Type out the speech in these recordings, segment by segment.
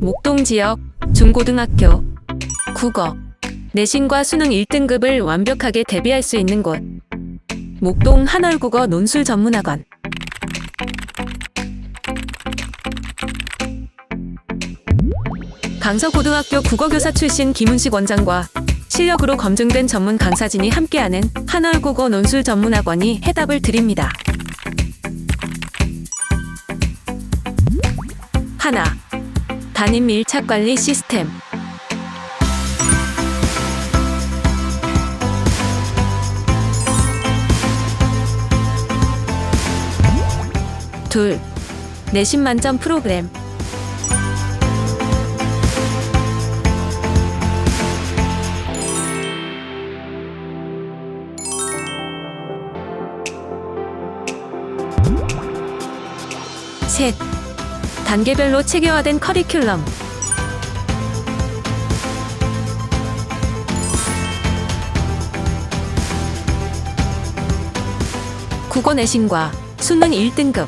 목동 지역 중고등학교 국어 내신과 수능 1등급을 완벽하게 대비할 수 있는 곳 목동 한월국어 논술 전문학원 강서고등학교 국어교사 출신 김은식 원장과 실력으로 검증된 전문 강사진이 함께하는 한월국어 논술 전문학원이 해답을 드립니다. 하나 담임 밀착 관리 시스템. 둘 내신 만점 프로그램. 셋 단계별로 체계화된 커리큘럼. 국어 내신과 수능 1등급.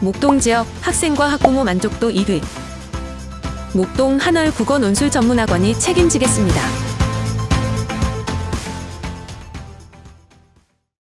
목동 지역 학생과 학부모 만족도 1위. 목동 한월 국어 논술 전문학원이 책임지겠습니다.